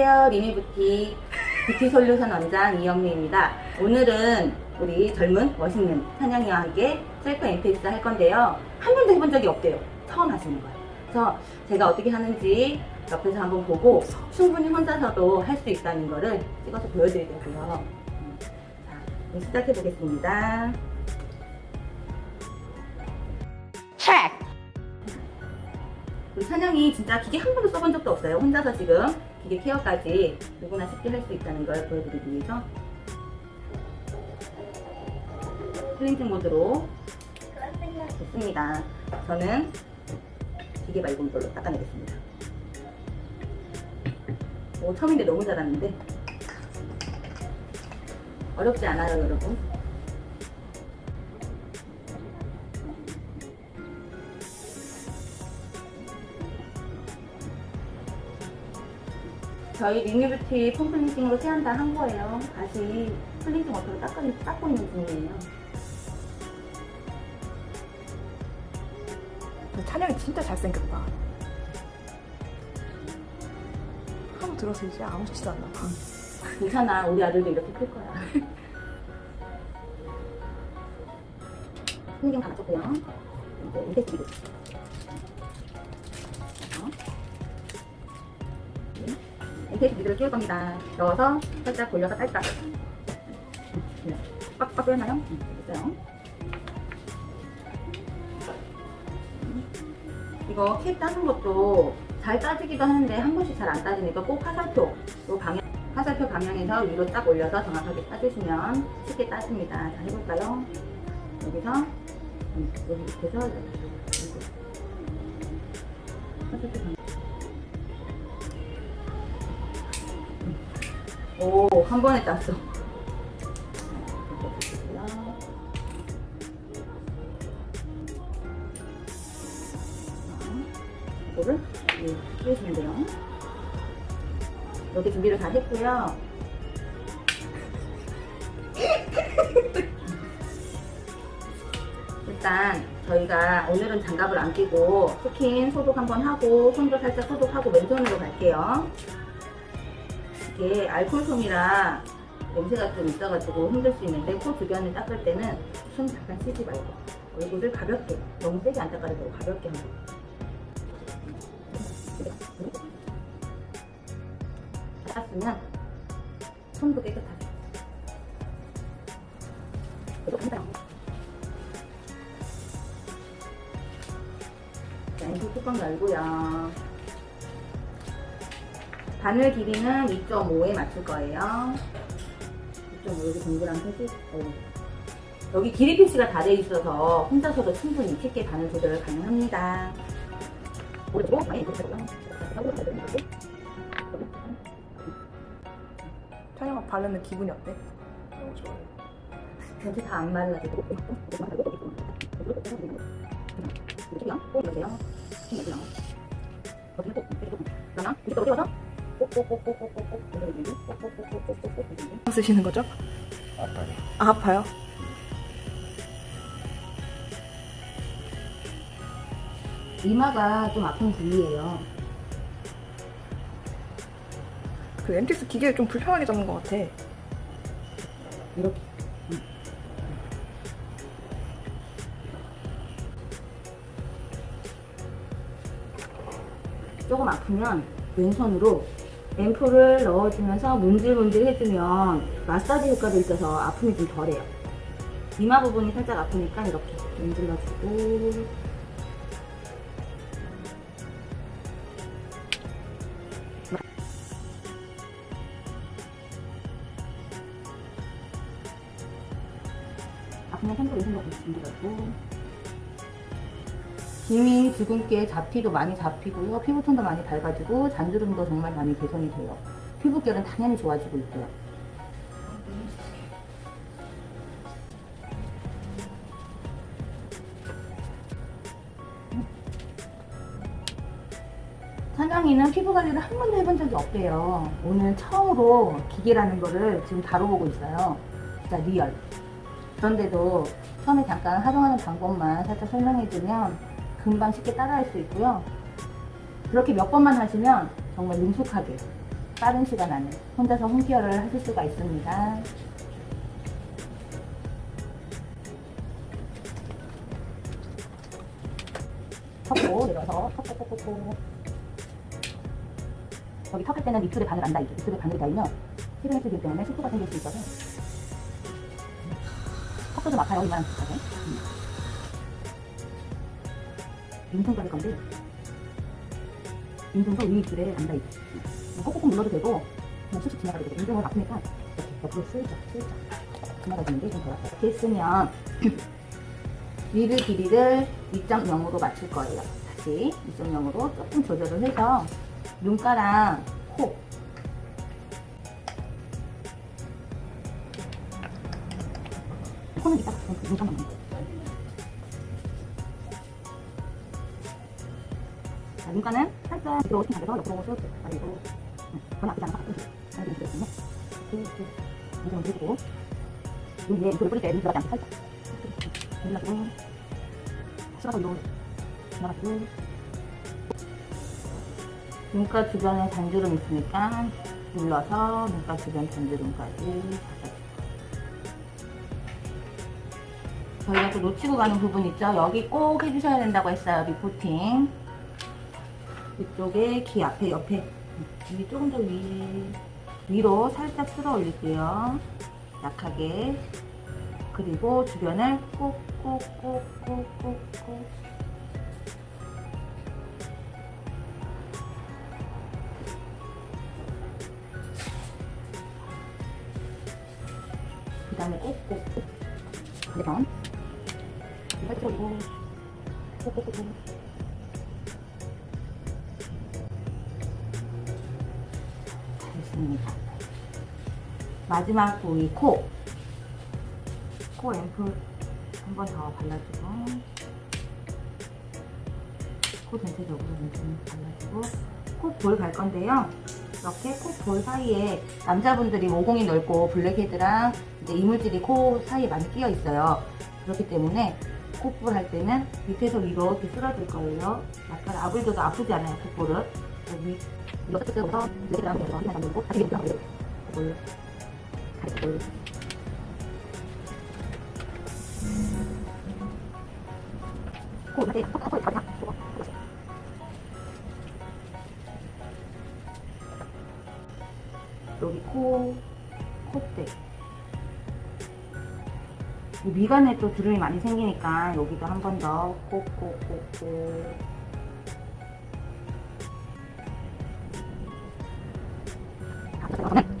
헤어 리미부티 뷰티 솔루션 원장 이영미입니다. 오늘은 우리 젊은 멋있는 찬영이와 함께 셀프 엔테이스 할 건데요. 한 번도 해본 적이 없대요. 처음 하시는 거예요. 그래서 제가 어떻게 하는지 옆에서 한번 보고 충분히 혼자서도 할 수 있다는 거를 찍어서 보여드리려고요. 음, 자, 시작해 보겠습니다. 우리 찬영이 진짜 기계 한 번도 써본 적도 없어요. 혼자서 지금 기계 케어까지 누구나 쉽게 할 수 있다는 걸 보여드리기 위해서 클렌징 모드로 좋습니다. 저는 기계 맑은 걸로 닦아내겠습니다. 오, 처음인데 너무 잘하는데 어렵지 않아요, 여러분. 저희 리뉴뷰티 폼클렌징으로 세안 다 한 거예요. 다시 클렌징 워터로 닦고, 닦고 있는 중이에요. 찬영이 진짜 잘생겼다. 한번 들어서 이제 아무렇지도 않나 봐. 괜찮아, 우리 아들도 이렇게 클 거야. 다 맞췄고요. 이제 미 드. 인테스 미드를 끼울 겁니다. 넣어서 살짝 돌려서 살짝. 네. 빡빡 빼나요? 음, 됐어요. 이거 캡 따는 것도 잘 따지기도 하는데 한 번씩 잘 안 따지니까 꼭 화살표 또 방향 화살표 방향에서 위로 딱 올려서 정확하게 따주시면 쉽게 따집니다. 자 해볼까요? 여기서 음, 여기 밑에서 화살표 방향. 오, 한 번에 땄어. 자, 이렇게. 이거를 끼우시면 돼요. 여기 준비를 다 했고요. 일단 저희가 오늘은 장갑을 안 끼고 스킨 소독 한번 하고 손도 살짝 소독하고 맨손으로 갈게요. 이게 알코올 솜이라 냄새가 좀 있어가지고 힘들 수 있는데 코 주변을 닦을 때는 손 잠깐 치지 말고 얼굴을 가볍게 너무 세게 안 닦아도 가볍게 한번 닦았으면 손도 깨끗하게. 자, 이 뚜껑 열고요. 바늘 길이는 2.5에 맞출 거예요. 2.5 여기 동그란 표시. 어. 여기 길이 표시가 다 돼 있어서 혼자서도 충분히 쉽게 바늘 조절 가능합니다. 오른쪽 많이 해주세요. 찬영아 바르는 기분이 어때? 너무 좋아요. 전체 다안 말라지고. 이쪽이요? 꼭 이러세요. 이쪽이요. 어떻게 꼭, 이렇게 꼭. 그러나, 이쪽 어디 와서? 쓰시는 거죠? 아빠요. 아, 아파요? 이마가 좀 아픈 부위예요. 그 MTX 기계를 좀 불편하게 잡는 것 같아. 이렇게. 조금 아프면 왼손으로 앰플을 넣어주면서 문질문질 해주면 마사지 효과도 있어서 아픔이 좀 덜해요. 이마 부분이 살짝 아프니까 이렇게 문질러주고 아프면 손으로 왼손 넣고 문질러주고 기미, 주근깨, 잡티도 많이 잡히고요. 피부톤도 많이 밝아지고 잔주름도 정말 많이 개선이 돼요. 피부결은 당연히 좋아지고 있고요. 사장이는 피부 관리를 한 번도 해본 적이 없대요. 오늘 처음으로 기계라는 거를 지금 다뤄보고 있어요. 진짜 리얼. 그런데도 처음에 잠깐 활용하는 방법만 살짝 설명해주면 금방 쉽게 따라할 수 있고요. 그렇게 몇 번만 하시면 정말 능숙하게 빠른 시간 안에 혼자서 홈케어를 하실 수가 있습니다. 섞고 내려서 톡톡톡톡 여기 턱할 때는 밑줄에 바늘 안 닿이죠. 밑줄에 바늘이 닿으면 피부에 뜨기 때문에 수프가 생길 수 있어서 턱도 좀 아파요. 이만한 턱하게. 인중도 할 건데 인중도 위 줄에 안 닿이죠. 콕콕콕 눌러도 되고 그냥 쑥쑥 지나가도 되고 인중은 아프니까 이렇게 옆으로 슬쩍 슬쩍 지나가주는 게좀 좋아요. 이렇게 했으면 위드 길이를 2.0으로 맞출 거예요. 다시 2.0으로 조금 조절을 해서 눈가랑 코 코는 이따가 눈가만 만요 자, 눈가는 살짝 밑으로 튕겨서 옆으로 쏠 그리고 그건 아프지 않아 가끔씩 하는 게 있거든요 이렇게 눈좀 들고 눈 위에 이거를 뿌릴 때눈 들어가지 않게 살짝. 눌러주고 쓰라고 위로 지나가지고. 눈가 주변에 잔주름 있으니까 눌러서 눈가 주변 잔주름까지 잡아주고 저희가 또 놓치고 가는 부분 있죠? 여기 꼭 해주셔야 된다고 했어요 리포팅 이쪽에 귀 앞에 옆에. 여기 조금 더 위, 위로 살짝 쓸어 올릴게요. 약하게. 그리고 주변을 꾹꾹꾹꾹꾹꾹 됐습니다. 마지막 부위 코. 코 앰플 한 번 더 발라주고 코 전체적으로 좀 발라주고 코 볼 갈 건데요. 이렇게 코 볼 사이에 남자분들이 모공이 넓고 블랙헤드랑 이제 이물질이 코 사이에 많이 끼어 있어요. 그렇기 때문에 콧볼 할 때는 밑에서 위로 이렇게 쓸어줄 거예요. 약간 아블줘도 아프지 않아요 콧볼은 여기 이렇게 뜯어서 블랙헤드랑 이렇게 확인하 담고 다시 이렇게 하고 콧볼 가리고 코 이렇게 턱 턱을 가냐 여기 코 콧대. 이 미간에 또 주름이 많이 생기니까 여기도 한 번 더 콕콕콕콕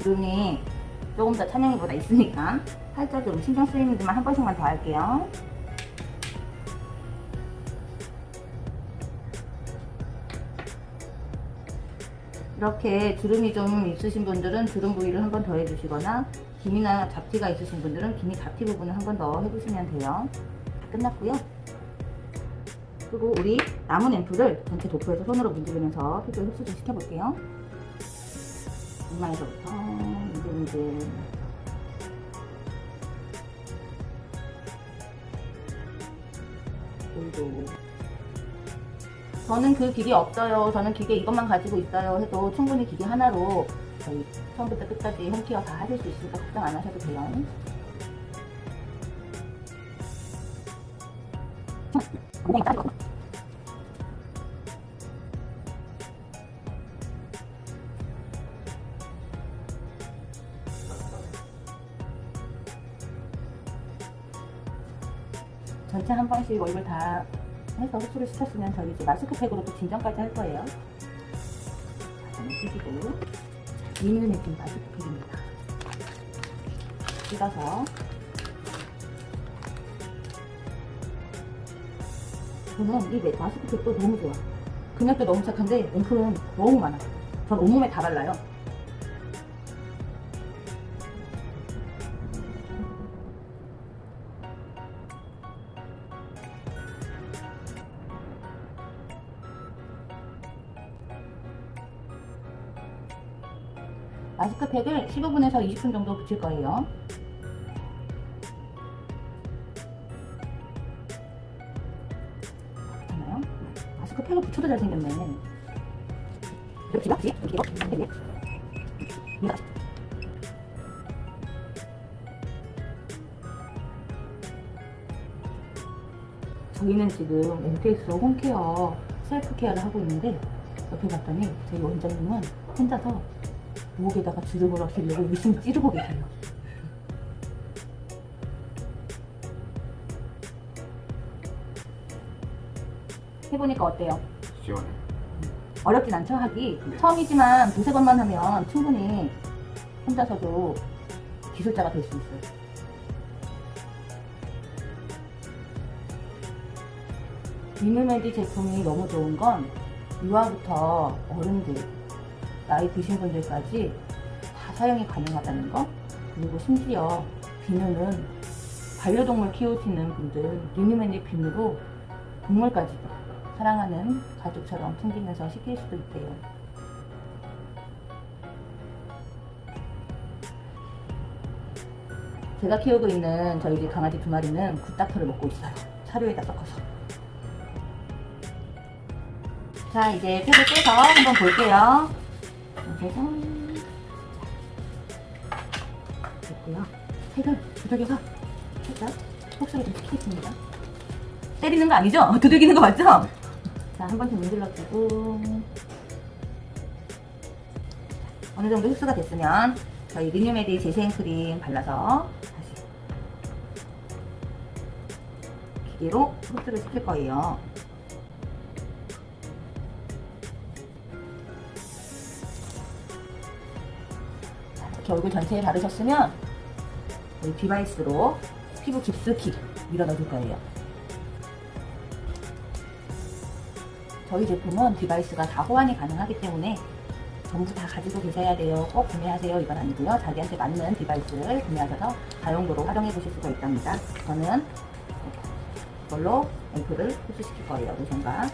주름이 조금 더 찬영이보다 있으니까 살짝 좀 신경 쓰이는 데만 한 번씩만 더 할게요 이렇게 주름이 좀 있으신 분들은 주름 부위를 한 번 더 해주시거나 기미나 잡티가 있으신 분들은 기미 잡티 부분을 한 번 더 해주시면 돼요. 다 끝났고요. 그리고 우리 남은 앰플을 전체 도포해서 손으로 문지르면서 피부에 흡수 좀 시켜볼게요. 이마에서부터 문질문질 볼도 저는 그 기계 없어요. 저는 기계 이것만 가지고 있어요. 해도 충분히 기계 하나로 저희 처음부터 끝까지 홈케어 다 하실 수 있으니까 걱정 안 하셔도 돼요. 전체 한 번씩 얼굴 다 해서 흡수를 시켰으면 저희 이제 마스크팩으로 또 진정까지 할 거예요. 자, 끼시고 리뮤네진 마스크팩입니다. 찍어서 저는 이 매- 마스크팩도 너무 좋아. 그냥도 너무 착한데 앰플은 너무 많아. 전 온몸에 다 발라요. 마스크팩을 15분에서 20분 정도 붙일 거예요. 괜찮아요? 마스크팩을 붙여도 잘생겼네. 이렇게 봐? 이렇게 봐? 이렇게 저희는 지금 MTX 홈케어 셀프 케어를 하고 있는데 옆에 봤더니 저희 원장님은 혼자서 목에다가 주름을 없애려고 열심히 찌르고 계세요. 해보니까 어때요? 시원해. 어렵진 않죠 하기 처음이지만 두세 번만 하면 충분히 혼자서도 기술자가 될 수 있어요 리뮤메디 제품이 너무 좋은 건 유아부터 어른들 나이 드신 분들까지 다 사용이 가능하다는 거 그리고 심지어 비누는 반려동물 키우시는 분들 리뮤메디 비누로 동물까지도 사랑하는 가족처럼 챙기면서 시킬 수도 있대요. 제가 키우고 있는 저희 집 강아지 두 마리는 굿닥터를 먹고 있어요. 사료에다 섞어서. 자, 이제 팩을 떼서 한번 볼게요. 짜잔. 됐고요. 팩을 두들겨서 살짝 혹소리 좀 시키겠습니다. 때리는 거 아니죠? 두들기는 거 맞죠? 자, 한 번씩 문질러주고. 어느 정도 흡수가 됐으면 저희 리뉴메디 재생 크림 발라서 다시 기계로 흡수를 시킬 거예요. 이렇게 얼굴 전체에 바르셨으면 이 디바이스로 피부 깊숙이 밀어 넣을 거예요. 저희 제품은 디바이스가 다 호환이 가능하기 때문에 전부 다 가지고 계셔야 돼요. 꼭 구매하세요. 이건 아니고요. 자기한테 맞는 디바이스를 구매하셔서 다용도로 활용해 보실 수가 있답니다. 저는 이걸로 앰플을 흡수시킬 거예요. 로션과.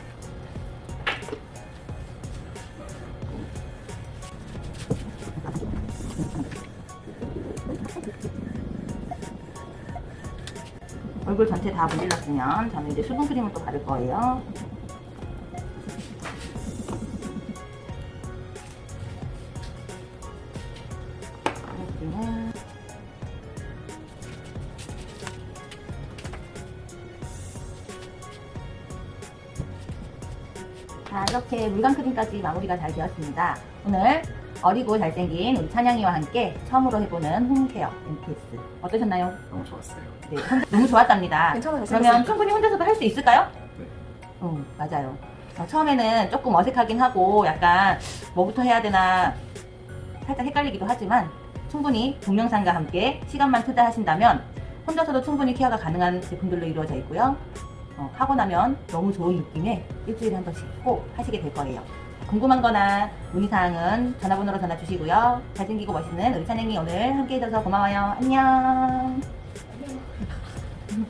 얼굴 전체 다 문질렀으면 저는 이제 수분 크림을 또 바를 거예요. 크림은 자 이렇게 물감 크림까지 마무리가 잘 되었습니다. 오늘 어리고 잘생긴 우리 찬양이와 함께 처음으로 해보는 홈케어 MTS 어떠셨나요? 너무 좋았어요. 네, 너무 좋았답니다. 괜찮아요. 그러면 충분히 혼자서도 할 수 있을까요? 네. 응, 맞아요. 어, 처음에는 조금 어색하긴 하고 약간 뭐부터 해야 되나 살짝 헷갈리기도 하지만 충분히 동영상과 함께 시간만 투자하신다면 혼자서도 충분히 케어가 가능한 제품들로 이루어져 있고요. 어, 하고 나면 너무 좋은 느낌에 일주일에 한 번씩 꼭 하시게 될 거예요. 궁금한 거나 문의사항은 전화번호로 전화 주시고요. 잘생기고 멋있는 우리 찬행이 오늘 함께 해줘서 고마워요. 안녕.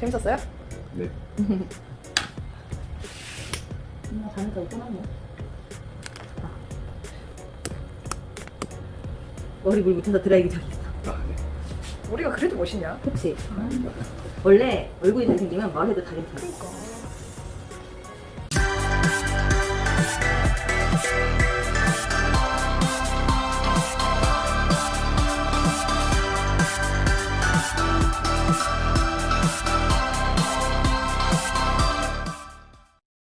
재밌었어요? 네. 음, 가니까 이쁘네. 머리 물 묻혀서 드라이기 저기 있어. 아, 네. 우리가 그래도 멋있냐? 그치? 원래 얼굴이 잘생기면 뭘 해도 다 괜찮아. 그러니까.